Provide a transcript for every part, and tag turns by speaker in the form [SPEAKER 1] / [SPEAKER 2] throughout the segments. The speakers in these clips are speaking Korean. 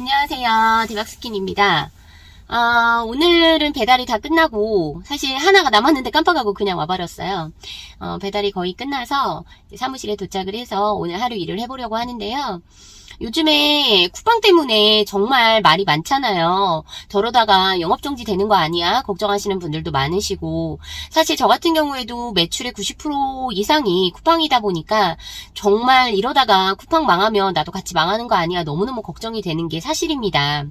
[SPEAKER 1] 안녕하세요. 대박스킨입니다. 아, 오늘은 배달이 다 끝나고, 사실 하나가 남았는데 깜빡하고 그냥 와버렸어요. 어, 배달이 거의 끝나서 사무실에 도착을 해서 오늘 하루 일을 해보려고 하는데요. 요즘에 쿠팡 때문에 정말 말이 많잖아요. 저러다가 영업정지 되는 거 아니야? 걱정하시는 분들도 많으시고. 사실 저 같은 경우에도 매출의 90% 이상이 쿠팡이다 보니까 정말 이러다가 쿠팡 망하면 나도 같이 망하는 거 아니야? 너무너무 걱정이 되는 게 사실입니다.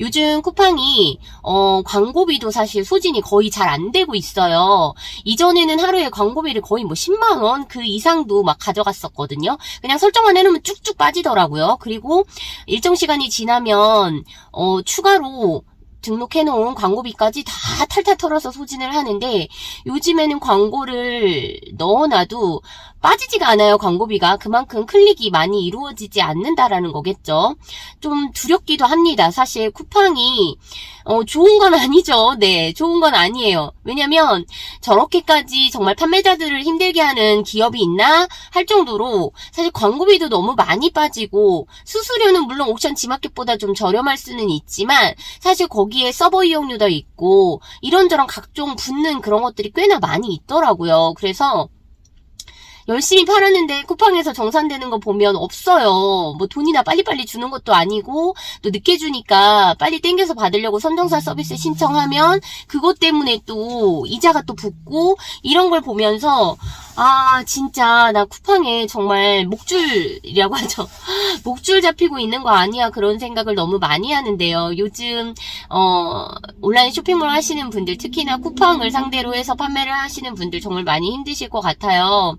[SPEAKER 1] 요즘 쿠팡이 어, 광고비도 사실 소진이 거의 잘 안 되고 있어요. 이전에는 하루에 광고비를 거의 뭐 10만 원 그 이상도 막 가져갔었거든요. 그냥 설정만 해놓으면 쭉쭉 빠지더라고요. 그리고 일정 시간이 지나면 어, 추가로 등록해놓은 광고비까지 다 탈탈 털어서 소진을 하는데 요즘에는 광고를 넣어놔도 빠지지가 않아요 광고비가. 그만큼 클릭이 많이 이루어지지 않는다라는 거겠죠. 좀 두렵기도 합니다. 사실 쿠팡이 어, 좋은 건 아니죠. 네 좋은 건 아니에요. 왜냐면 저렇게까지 정말 판매자들을 힘들게 하는 기업이 있나 할 정도로 사실 광고비도 너무 많이 빠지고 수수료는 물론 옥션 지마켓보다 좀 저렴할 수는 있지만 사실 거기에 서버 이용료도 있고 이런저런 각종 붙는 그런 것들이 꽤나 많이 있더라고요. 그래서 열심히 팔았는데 쿠팡에서 정산되는 거 보면 없어요. 뭐 돈이나 빨리빨리 주는 것도 아니고 또 늦게 주니까 빨리 땡겨서 받으려고 선정사 서비스 신청하면 그것 때문에 또 이자가 또 붙고 이런 걸 보면서 아 진짜 나 쿠팡에 정말 목줄이라고 하죠. 목줄 잡히고 있는 거 아니야 그런 생각을 너무 많이 하는데요. 요즘 어 온라인 쇼핑몰 하시는 분들 특히나 쿠팡을 상대로 해서 판매를 하시는 분들 정말 많이 힘드실 것 같아요.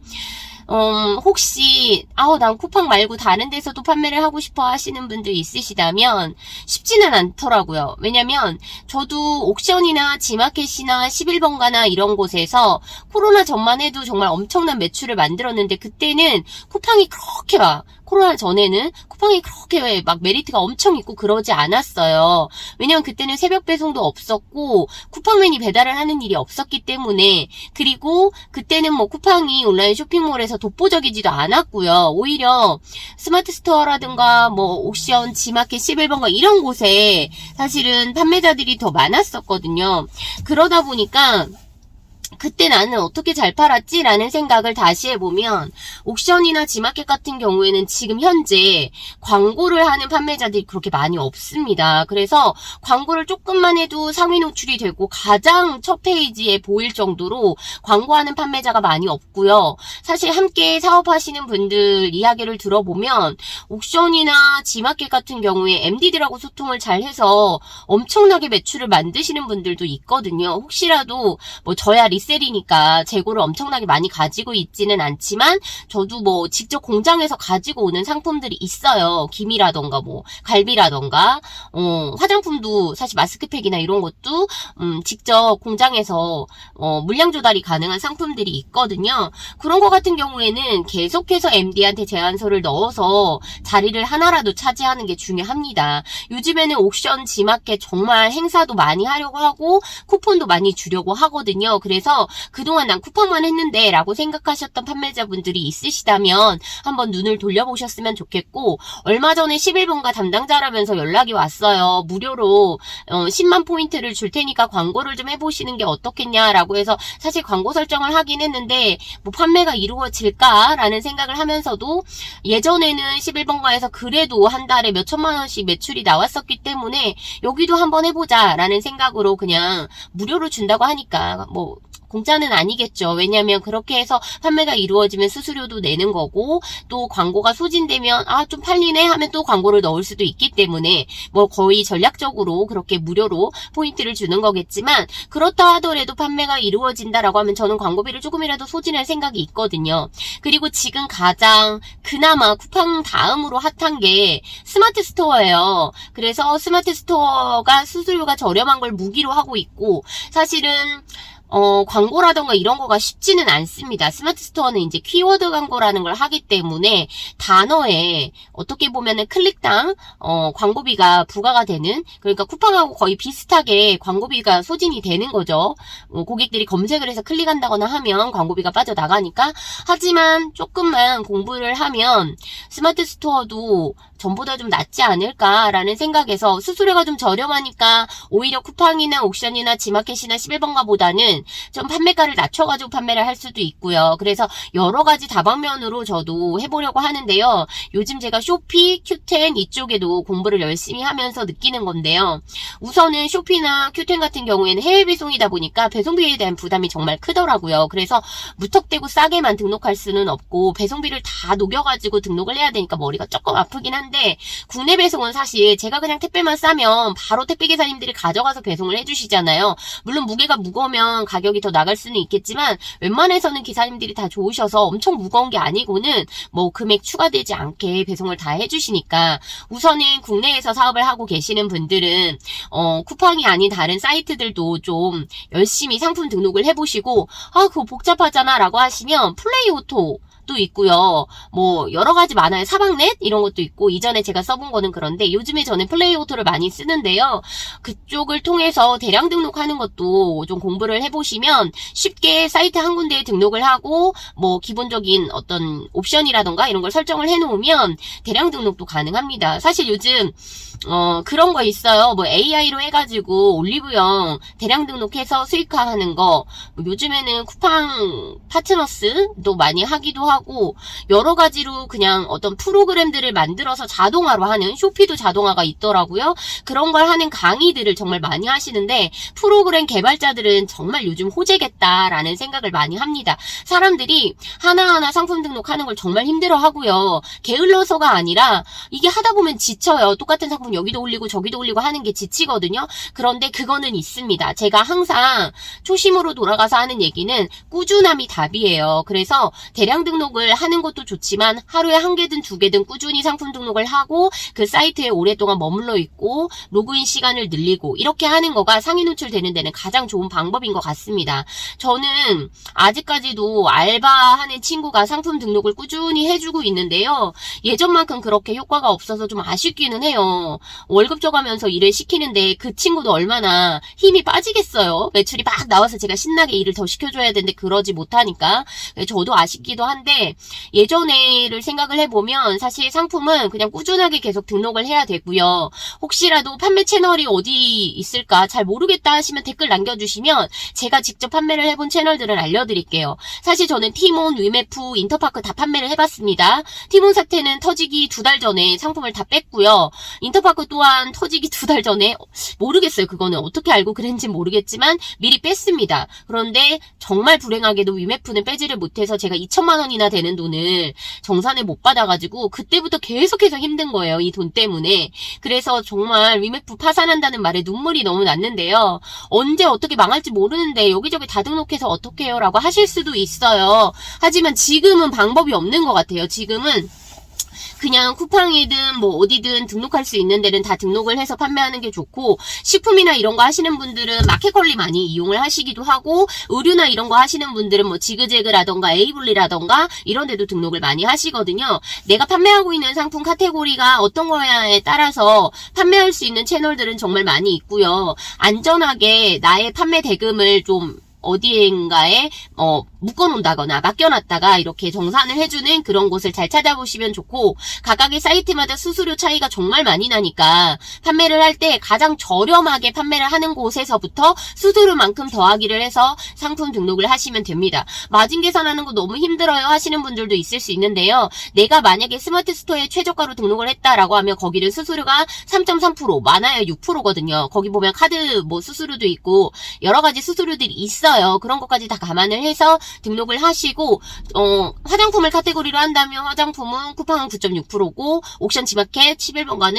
[SPEAKER 1] 음, 혹시, 아우, 난 쿠팡 말고 다른 데서도 판매를 하고 싶어 하시는 분들 있으시다면 쉽지는 않더라고요. 왜냐면 저도 옥션이나 지마켓이나 11번가나 이런 곳에서 코로나 전만 해도 정말 엄청난 매출을 만들었는데 그때는 쿠팡이 그렇게 막 코로나 전에는 쿠팡이 그렇게 막 메리트가 엄청 있고 그러지 않았어요. 왜냐면 그때는 새벽 배송도 없었고 쿠팡맨이 배달을 하는 일이 없었기 때문에 그리고 그때는 뭐 쿠팡이 온라인 쇼핑몰에서 독보적이지도 않았고요. 오히려 스마트 스토어라든가 뭐 옥션, 지마켓, 11번가 이런 곳에 사실은 판매자들이 더 많았었거든요. 그러다 보니까 그때 나는 어떻게 잘 팔았지 라는 생각을 다시 해보면 옥션이나 지마켓 같은 경우에는 지금 현재 광고를 하는 판매자들이 그렇게 많이 없습니다. 그래서 광고를 조금만 해도 상위 노출이 되고 가장 첫 페이지에 보일 정도로 광고하는 판매자가 많이 없고요. 사실 함께 사업하시는 분들 이야기를 들어보면 옥션이나 지마켓 같은 경우에 MD들하고 소통을 잘 해서 엄청나게 매출을 만드시는 분들도 있거든요. 혹시라도 뭐 저야 리 셀이니까 재고를 엄청나게 많이 가지고 있지는 않지만 저도 뭐 직접 공장에서 가지고 오는 상품들이 있어요. 김이라던가 뭐 갈비라던가 어, 화장품도 사실 마스크팩이나 이런 것도 음, 직접 공장에서 어, 물량 조달이 가능한 상품들이 있거든요. 그런 거 같은 경우에는 계속해서 MD한테 제안서를 넣어서 자리를 하나라도 차지하는 게 중요합니다. 요즘에는 옥션, 지마켓 정말 행사도 많이 하려고 하고 쿠폰도 많이 주려고 하거든요. 그래서 그동안 난 쿠팡만 했는데 라고 생각하셨던 판매자분들이 있으시다면 한번 눈을 돌려보셨으면 좋겠고 얼마 전에 11번가 담당자라면서 연락이 왔어요. 무료로 어, 10만 포인트를 줄 테니까 광고를 좀 해보시는 게 어떻겠냐라고 해서 사실 광고 설정을 하긴 했는데 뭐 판매가 이루어질까라는 생각을 하면서도 예전에는 11번가에서 그래도 한 달에 몇 천만 원씩 매출이 나왔었기 때문에 여기도 한번 해보자라는 생각으로 그냥 무료로 준다고 하니까 뭐 공짜는 아니겠죠. 왜냐하면 그렇게 해서 판매가 이루어지면 수수료도 내는 거고 또 광고가 소진되면 아 좀 팔리네 하면 또 광고를 넣을 수도 있기 때문에 뭐 거의 전략적으로 그렇게 무료로 포인트를 주는 거겠지만 그렇다 하더라도 판매가 이루어진다라고 하면 저는 광고비를 조금이라도 소진할 생각이 있거든요. 그리고 지금 가장 그나마 쿠팡 다음으로 핫한 게 스마트 스토어예요. 그래서 스마트 스토어가 수수료가 저렴한 걸 무기로 하고 있고 사실은 어, 광고라던가 이런 거가 쉽지는 않습니다. 스마트 스토어는 이제 키워드 광고라는 걸 하기 때문에 단어에 어떻게 보면은 클릭당 어, 광고비가 부과가 되는 그러니까 쿠팡하고 거의 비슷하게 광고비가 소진이 되는 거죠. 어, 고객들이 검색을 해서 클릭한다거나 하면 광고비가 빠져나가니까 하지만 조금만 공부를 하면 스마트 스토어도 전보다 좀 낫지 않을까라는 생각에서 수수료가 좀 저렴하니까 오히려 쿠팡이나 옥션이나 지마켓이나 11번가보다 는 좀 판매가를 낮춰가지고 판매를 할 수도 있고요. 그래서 여러 가지 다방면으로 저도 해보려고 하는데요. 요즘 제가 쇼피, 큐텐 이쪽에도 공부를 열심히 하면서 느끼는 건데요. 우선은 쇼피나 큐텐 같은 경우에는 해외 배송이다 보니까 배송비에 대한 부담이 정말 크더라고요. 그래서 무턱대고 싸게만 등록할 수는 없고 배송비를 다 녹여가지고 등록을 해야 되니까 머리가 조금 아프긴 한데 국내 배송은 사실 제가 그냥 택배만 싸면 바로 택배 기사님들이 가져가서 배송을 해주시잖아요. 물론 무게가 무거우면 가격이 더 나갈 수는 있겠지만 웬만해서는 기사님들이 다 좋으셔서 엄청 무거운 게 아니고는 뭐 금액 추가되지 않게 배송을 다 해주시니까 우선은 국내에서 사업을 하고 계시는 분들은 어, 쿠팡이 아닌 다른 사이트들도 좀 열심히 상품 등록을 해보시고 아 그거 복잡하잖아 라고 하시면 플레이 오토 도 있고요. 뭐 여러 가지 많아요. 사방넷 이런 것도 있고 이전에 제가 써본 거는 그런데 요즘에 저는 플레이 오토를 많이 쓰는데요. 그쪽을 통해서 대량 등록하는 것도 좀 공부를 해보시면 쉽게 사이트 한 군데에 등록을 하고 뭐 기본적인 어떤 옵션이라던가 이런 걸 설정을 해놓으면 대량 등록도 가능합니다. 사실 요즘 어, 그런 거 있어요. 뭐 AI로 해가지고 올리브영 대량 등록해서 수익화하는 거. 뭐 요즘에는 쿠팡 파트너스도 많이 하기도 하고 여러 가지로 그냥 어떤 프로그램들을 만들어서 자동화로 하는 쇼피도 자동화가 있더라고요. 그런 걸 하는 강의들을 정말 많이 하시는데 프로그램 개발자들은 정말 요즘 호재겠다라는 생각을 많이 합니다. 사람들이 하나하나 상품 등록하는 걸 정말 힘들어 하고요. 게을러서가 아니라 이게 하다 보면 지쳐요. 똑같은 상품 여기도 올리고 저기도 올리고 하는 게 지치거든요. 그런데 그거는 있습니다. 제가 항상 초심으로 돌아가서 하는 얘기는 꾸준함이 답이에요. 그래서 대량 등록을 하는 것도 좋지만 하루에 한 개든 두 개든 꾸준히 상품 등록을 하고 그 사이트에 오랫동안 머물러 있고 로그인 시간을 늘리고 이렇게 하는 거가 상위 노출되는 데는 가장 좋은 방법인 것 같습니다. 저는 아직까지도 알바하는 친구가 상품 등록을 꾸준히 해주고 있는데요. 예전만큼 그렇게 효과가 없어서 좀 아쉽기는 해요. 월급 줘가면서 일을 시키는데 그 친구도 얼마나 힘이 빠지겠어요. 매출이 막 나와서 제가 신나게 일을 더 시켜줘야 되는데 그러지 못하니까 저도 아쉽기도 한데 예전에를 생각을 해보면 사실 상품은 그냥 꾸준하게 계속 등록을 해야 되고요. 혹시라도 판매 채널이 어디 있을까 잘 모르겠다 하시면 댓글 남겨주시면 제가 직접 판매를 해본 채널들을 알려드릴게요. 사실 저는 티몬, 위메프, 인터파크 다 판매를 해봤습니다. 티몬 사태는 터지기 두 달 전에 상품을 다 뺐고요. 인터파크 또한 터지기 두 달 전에 모르겠어요. 그거는 어떻게 알고 그랬는지 모르겠지만 미리 뺐습니다. 그런데 정말 불행하게도 위메프는 빼지를 못해서 제가 2천만 원이나 되는 돈을 정산을 못 받아가지고 그때부터 계속해서 힘든 거예요. 이 돈 때문에. 그래서 정말 위메프 파산한다는 말에 눈물이 너무 났는데요. 언제 어떻게 망할지 모르는데 여기저기 다 등록해서 어떻게 해요? 라고 하실 수도 있어요. 하지만 지금은 방법이 없는 것 같아요. 지금은 그냥 쿠팡이든 뭐 어디든 등록할 수 있는 데는 다 등록을 해서 판매하는 게 좋고 식품이나 이런 거 하시는 분들은 마켓컬리 많이 이용을 하시기도 하고 의류나 이런 거 하시는 분들은 뭐 지그재그라던가 에이블리라던가 이런 데도 등록을 많이 하시거든요. 내가 판매하고 있는 상품 카테고리가 어떤 거야에 따라서 판매할 수 있는 채널들은 정말 많이 있고요. 안전하게 나의 판매 대금을 좀 어디인가에 어, 묶어놓는다거나 맡겨놨다가 이렇게 정산을 해주는 그런 곳을 잘 찾아보시면 좋고 각각의 사이트마다 수수료 차이가 정말 많이 나니까 판매를 할 때 가장 저렴하게 판매를 하는 곳에서부터 수수료만큼 더하기를 해서 상품 등록을 하시면 됩니다. 마진 계산하는 거 너무 힘들어요 하시는 분들도 있을 수 있는데요. 내가 만약에 스마트 스토어에 최저가로 등록을 했다라고 하면 거기는 수수료가 3.3% 많아야 6%거든요. 거기 보면 카드 뭐 수수료도 있고 여러 가지 수수료들이 있어요. 그런 것까지 다 감안을 해서 등록을 하시고 어, 화장품을 카테고리로 한다면 화장품은 쿠팡은 9.6%고 옥션 지마켓 11번가는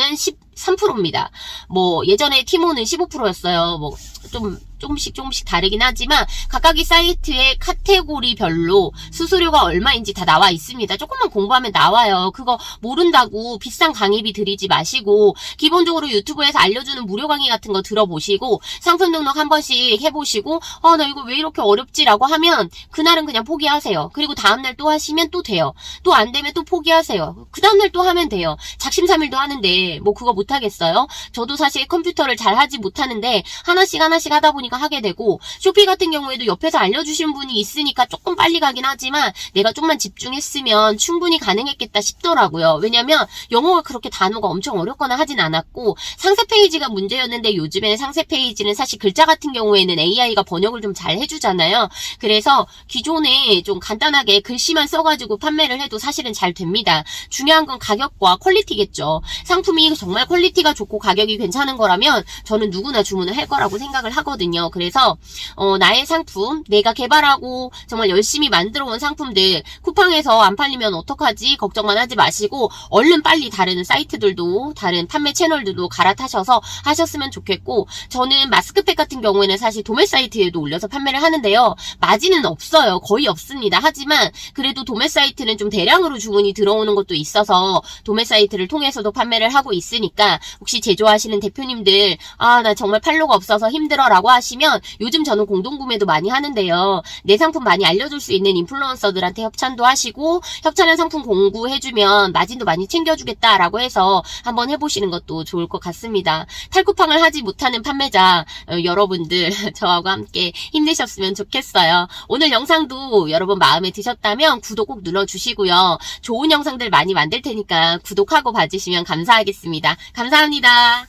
[SPEAKER 1] 13%입니다. 뭐 예전에 티모는 15%였어요. 뭐 좀 조금씩 조금씩 다르긴 하지만 각각의 사이트의 카테고리별로 수수료가 얼마인지 다 나와 있습니다. 조금만 공부하면 나와요. 그거 모른다고 비싼 강의비 들이지 마시고 기본적으로 유튜브에서 알려주는 무료 강의 같은 거 들어보시고 상품 등록 한 번씩 해보시고 아 나 이거 왜 이렇게 어렵지라고 하면 그날은 그냥 포기하세요. 그리고 다음날 또 하시면 또 돼요. 또 안 되면 또 포기하세요. 그 다음날 또 하면 돼요. 작심삼일도 하는데 뭐 그거 못하겠어요? 저도 사실 컴퓨터를 잘 하지 못하는데 하나씩 하나씩 하다 보니 까 하게 되고 쇼피 같은 경우에도 옆에서 알려주신 분이 있으니까 조금 빨리 가긴 하지만 내가 좀만 집중했으면 충분히 가능했겠다 싶더라고요. 왜냐면 영어가 그렇게 단어가 엄청 어렵거나 하진 않았고 상세 페이지가 문제였는데 요즘에 상세 페이지는 사실 글자 같은 경우에는 AI가 번역을 좀 잘 해주잖아요. 그래서 기존에 좀 간단하게 글씨만 써가지고 판매를 해도 사실은 잘 됩니다. 중요한 건 가격과 퀄리티겠죠. 상품이 정말 퀄리티가 좋고 가격이 괜찮은 거라면 저는 누구나 주문을 할 거라고 생각을 하거든요. 그래서 어, 나의 상품, 내가 개발하고 정말 열심히 만들어 온 상품들 쿠팡에서 안 팔리면 어떡하지 걱정만 하지 마시고 얼른 빨리 다른 사이트들도 다른 판매 채널들도 갈아타셔서 하셨으면 좋겠고 저는 마스크팩 같은 경우에는 사실 도매 사이트에도 올려서 판매를 하는데요. 마진은 없어요. 거의 없습니다. 하지만 그래도 도매 사이트는 좀 대량으로 주문이 들어오는 것도 있어서 도매 사이트를 통해서도 판매를 하고 있으니까 혹시 제조하시는 대표님들 아 나 정말 팔로가 없어서 힘들어라고 하시 면 요즘 저는 공동구매도 많이 하는데요. 내 상품 많이 알려줄 수 있는 인플루언서들한테 협찬도 하시고 협찬한 상품 공구해주면 마진도 많이 챙겨주겠다라고 해서 한번 해보시는 것도 좋을 것 같습니다. 탈쿠팡을 하지 못하는 판매자 어, 여러분들 저하고 함께 힘내셨으면 좋겠어요. 오늘 영상도 여러분 마음에 드셨다면 구독 꼭 눌러주시고요. 좋은 영상들 많이 만들 테니까 구독하고 봐주시면 감사하겠습니다. 감사합니다.